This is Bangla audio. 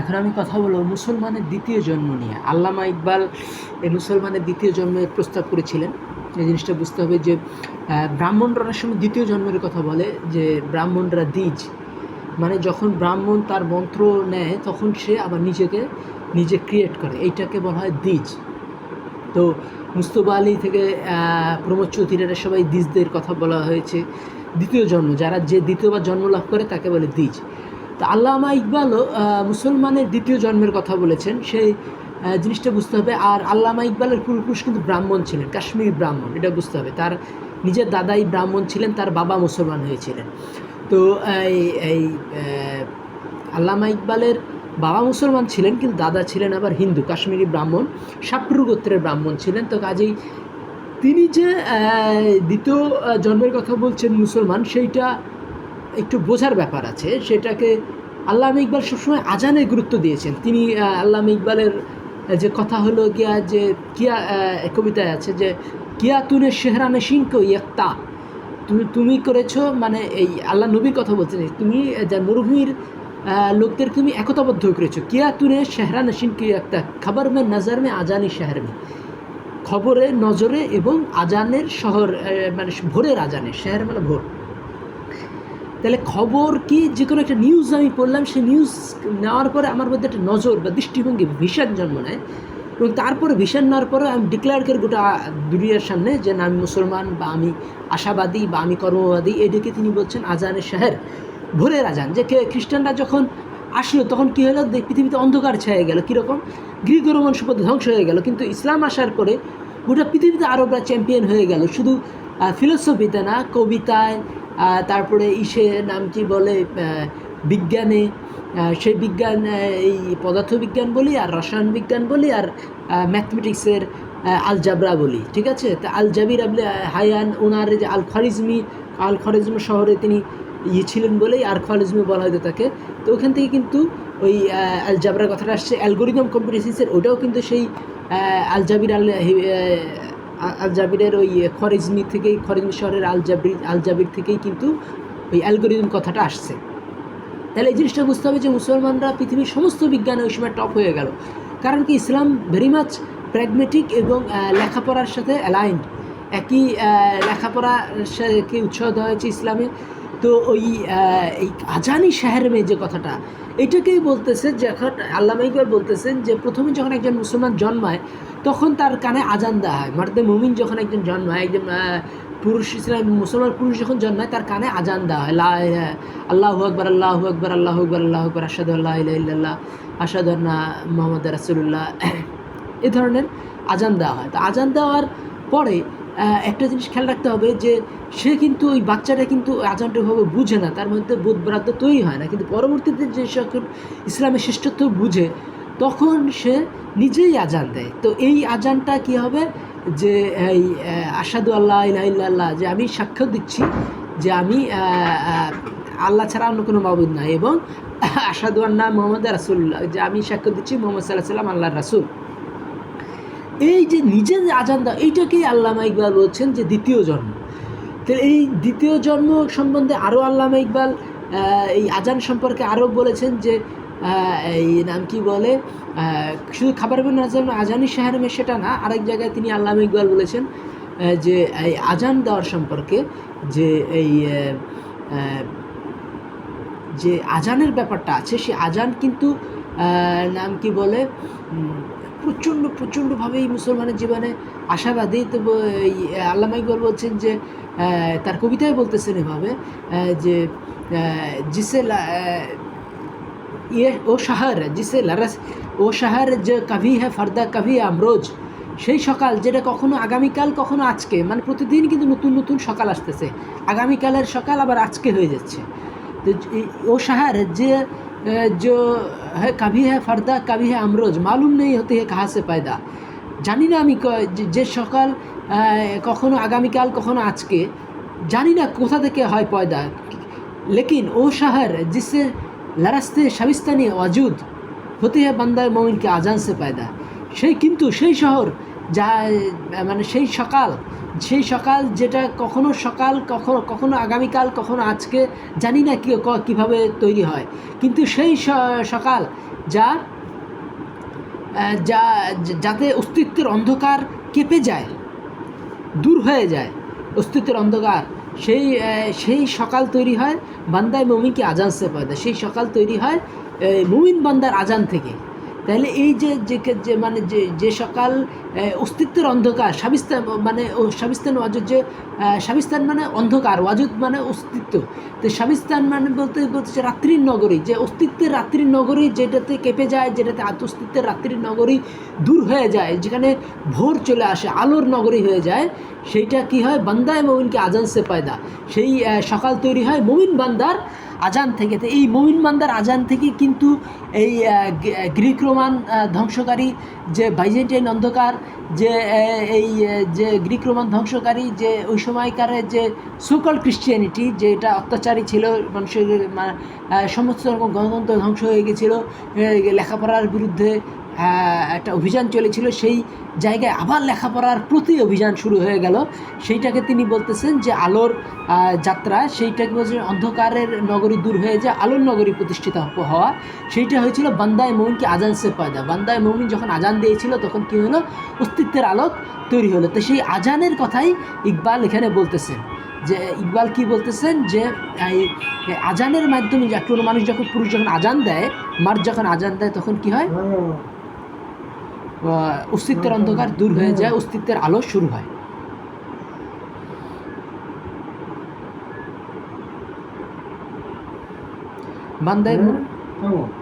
এখন আমি কথা বলব মুসলমানের দ্বিতীয় জন্ম নিয়ে। আল্লামা ইকবাল এই মুসলমানের দ্বিতীয় জন্মের প্রস্তাব করেছিলেন। এই জিনিসটা বুঝতে হবে যে ব্রাহ্মণরা অনেক সময় দ্বিতীয় জন্মের কথা বলে যে, ব্রাহ্মণরা দ্বিজ। মানে যখন ব্রাহ্মণ তার মন্ত্র নেয়, তখন সে আবার নিজেকে, নিজে ক্রিয়েট করে। এইটাকে বলা হয় দ্বিজ। তো মুস্তফা আলী থেকে প্রমোদ চৌধুরীরা সবাই দ্বিজদের কথা বলা হয়েছে। দ্বিতীয় জন্ম, যারা যে দ্বিতীয়বার জন্ম লাভ করে তাকে বলে দ্বিজ। তো আল্লামা ইকবালও মুসলমানের দ্বিতীয় জন্মের কথা বলেছেন। সেই জিনিসটা বুঝতে হবে। আর আল্লামা ইকবালের পূর্বপুরুষ কিন্তু ব্রাহ্মণ ছিলেন, কাশ্মীরি ব্রাহ্মণ, এটা বুঝতে হবে। তার নিজের দাদাই ব্রাহ্মণ ছিলেন, তার বাবা মুসলমান হয়েছিলেন। তো এই এই আল্লামা ইকবালের বাবা মুসলমান ছিলেন, কিন্তু দাদা ছিলেন আবার হিন্দু, কাশ্মীরি ব্রাহ্মণ, সাপ্রু গোত্রের ব্রাহ্মণ ছিলেন। তো কাজেই তিনি যে দ্বিতীয় জন্মের কথা বলছেন মুসলমান, সেইটা একটু বোঝার ব্যাপার আছে সেটাকে আল্লাহ ইকবাল সবসময় আজানে গুরুত্ব দিয়েছেন। তিনি আহ, আল্লামা ইকবালের যে কথা হলো গিয়া যে কিয়া কবিতায় আছে যে কিয়া তুনে শেহরানে সিংক ইয়ক্তা? তুমি তুমি করেছ মানে এই আল্লাহ নবীর কথা বলছেন তুমি আহ, যা মরুভূমির লোকদের তুমি একতাবদ্ধ করেছ। কিয়া তুনে শেহরা নসিন কি একটা খবর মে নজর মে আজানি শহর মে। খবরে নজরে এবং আজানের শহর মানে ভোরের আজানে শহর মানে ভোর। তাহলে খবর কি? যে কোনো একটা নিউজ আমি পড়লাম, সেই নিউজ নেওয়ার পরে আমার মধ্যে একটা নজর বা দৃষ্টিভঙ্গি, ভীষণ জন্ম নেয়। এবং তারপরে ভীষণ নেওয়ার পরে আমি ডিক্লেয়ার করি গোটা দুনিয়ার সামনে যে না, আমি মুসলমান বা আমি আশাবাদী বা আমি কর্মবাদী। এদিকে তিনি বলছেন আজানের শহর, ভোরের আজান। যে কে খ্রিস্টানরা যখন আসলো, তখন কী হলো? পৃথিবীতে অন্ধকার ছেয়ে গেল, কীরকম? গ্রিক রোমান সভ্যতা ধ্বংস হয়ে গেল। কিন্তু ইসলাম আসার পরে গোটা পৃথিবীতে আরবরা চ্যাম্পিয়ন হয়ে গেল। শুধু ফিলোসফিতে না, কবিতায় তারপরে ইসে নাম কি বলে বিজ্ঞানে সেই বিজ্ঞান এই পদার্থবিজ্ঞান বলি আর রসায়ন বিজ্ঞান বলি আর ম্যাথমেটিক্সের আলজাবরা বলি ঠিক আছে? তা আল জাবির আবলে হায়ান ওনার যে আল খরিজমি আল খরিজমি শহরে তিনি ইয়ে ছিলেন বলেই আর খরিজমি বলা হয়তো তাকে। তো ওখান থেকে কিন্তু ওই আহ, আল জাবরার কথাটা আসছে। অ্যালগোরিদম কম্পিটিশনসের ওটাও কিন্তু সেই আহ, আল জাবির আল জাবিরের ওই খরিজমি থেকেই খরিজমি শহরের আলজাবির আলজাবির থেকেই কিন্তু ওই অ্যালগোরিদম কথাটা আসছে। তাহলে এই জিনিসটা বুঝতে হবে যে মুসলমানরা পৃথিবীর সমস্ত বিজ্ঞানে ওই সময় টপ হয়ে গেল। কারণ কি ইসলাম ভেরি মাচ প্র্যাগমেটিক এবং লেখাপড়ার সাথে অ্যালাইন্ড একই লেখাপড়ার সাথে উৎসাহ দেওয়া হয়েছে ইসলামে। তো ওই এই আজানি শাহের মেয়ে যে কথাটা, এটাকেই বলতেছে যখন আল্লামা ইকবাল বলতেছেন যে প্রথমে যখন একজন মুসলমান জন্মায়, তখন তার কানে আজান দেওয়া হয়। মার্দে মুমিন যখন একজন জন্মায়, একজন পুরুষ ইসলাম মুসলমান পুরুষ যখন জন্মায়, তার কানে আজান দেওয়া হয়। আল্লাহু আকবর আল্লাহু আকবর, আল্লাহ আকবর আল্লাহ আকবর আসাদু আল্লাহ ইল্লাহ আসাদ মোহাম্মদ রাসুল্লাহ এ ধরনের আজান দেওয়া হয়। তো আজান দেওয়ার পরে একটা জিনিস খেয়াল রাখতে হবে যে সে কিন্তু ওই বাচ্চাটা কিন্তু আজানটাভাবে বুঝে না, তার মধ্যে বোধ বরাদ্দ তৈরি হয় না। কিন্তু পরবর্তীতে যে সকল ইসলামের শ্রেষ্ঠত্ব বুঝে, তখন সে নিজেই আজান দেয়। তো এই আজানটা কি হবে? যে এই আসাদু আল্লাহ ইলাহা যে আমি সাক্ষ্য দিচ্ছি যে আমি আল্লাহ ছাড়া অন্য কোনো মাবুদ নাই এবং আসাদু আন্না মোহাম্মদ রাসুল্লাহ যে আমি সাক্ষ্য দিচ্ছি মোহাম্মদ সাল্লাহ সাল্লাম আল্লাহর রাসুল। এই যে নিজের যে আজান এইটাকেই আল্লামা ইকবাল বলছেন যে দ্বিতীয় জন্ম। তো এই দ্বিতীয় জন্ম সম্বন্ধে আরও আল্লামা ইকবাল এই আজান সম্পর্কে আরও বলেছেন যে এই নাম কি বলে শুধু খাবার আজান আজানি শাহরমে সেটা না, আরেক জায়গায় তিনি আল্লামা ইকবাল বলেছেন যে এই আজান দেওয়ার সম্পর্কে যে এই যে আজানের ব্যাপারটা আছে, সে আজান কিন্তু নাম কি বলে প্রচণ্ড প্রচণ্ডভাবেই মুসলমানের জীবনে আশাবাদী। তো এই আল্লামা ইকবাল বলছেন যে তার কবিতায় বলতেছেন এভাবে যে জিসে ये ও শহর, জিসে লারাস ও শহর যে কভি হ্যাঁ ফর্দা কভি আমরোজ সেই সকাল যেটা কখনো আগামীকাল, কখনো আজকে মানে প্রতিদিন কিন্তু নতুন নতুন সকাল আসতেছে। আগামীকালের সকাল আবার আজকে হয়ে যাচ্ছে। তো ও শহর যে जो है कभी है फर्दा कभी है अमरोज मालूम नहीं होती है कहाँ से पैदा জানি না আমি ক- যে- যে সকাল আহ, কখনো আগামীকাল কখনো আজকে জানি না কোথা থেকে হয় পয়দা লেকিন ও শহর जिससे लरस्ते शबिस्तानी वजूद হতে হ্যাঁ বান্দার মমিনকে আজান সে পায়দা সেই কিন্তু সেই শহর যা মানে সেই সকাল সেই সকাল যেটা কখনো সকাল, কখনো কখনো আগামীকাল, কখনো আজকে, জানি না কি কীভাবে তৈরি হয়। কিন্তু সেই সকাল যা যা, যাতে অস্তিত্বের অন্ধকার কেঁপে যায়, দূর হয়ে যায়, অস্তিত্বের অন্ধকার, সেই সেই সকাল তৈরি হয় বান্দায় মমিনকে আজান সে পয়দা সেই সকাল তৈরি হয় মুমিন বান্দার আজান থেকে। তাহলে এই যে যে মানে যে যে সকাল অস্তিত্বের অন্ধকার, সাবিস্তান মানে সাবিস্তান ওয়াজুদ যে সাবিস্তান মানে অন্ধকার, ওয়াজুদ মানে অস্তিত্ব। তো সাবিস্তান মানে বলতে বলতে রাত্রির নগরী, যে অস্তিত্বের রাত্রির নগরী যেটাতে কেঁপে যায়, যেটাতে আত- অস্তিত্বের রাত্রির নগরী দূর হয়ে যায়, যেখানে ভোর চলে আসে, আলোর নগরী হয়ে যায়, সেইটা কি হয়? বান্দায় মমিনকে আজান সে পায়দা সেই সকাল তৈরি হয় মমিন বান্দার আজান থেকে এই মমিন মান্দার আজান থেকে কিন্তু এই গ্রিক রোমান ধ্বংসকারী যে বাইজেন্টাইন অন্ধকার, যে এই যে গ্রিক রোমান ধ্বংসকারী, যে ওই সময়কারে যে সুকল ক্রিশ্চিয়ানিটি যে এটা অত্যাচারী ছিল, মানুষের সমস্ত রকম গণতন্ত্র ধ্বংস হয়ে গেছিল লেখাপড়ার বিরুদ্ধে একটা অভিযান চলেছিল সেই জায়গায় আবার লেখাপড়ার প্রতি অভিযান শুরু হয়ে গেল। সেইটাকে তিনি বলতেছেন যে আলোর যাত্রা সেইটাকে বলছে অন্ধকারের নগরী দূর হয়ে যায় আলোর নগরী প্রতিষ্ঠিত হওয়া। সেইটা হয়েছিল বান্দায় মমিনকে আজান সে পয়দা। বান্দায় মমিন যখন আজান দিয়েছিল তখন কী হলো? অস্তিত্বের আলোক তৈরি হলো। তো সেই আজানের কথাই ইকবাল এখানে বলতেছেন। যে ইকবাল কি বলতেছেন? যে আজানের মাধ্যমে যে কোনো মানুষ যখন পুরুষ যখন আজান দেয় মার যখন আজান দেয় তখন কি হয়? আহ, অস্তিত্বের অন্ধকার দূর হয়ে যায় অস্তিত্বের আলো শুরু হয়। বান্দায় থামো।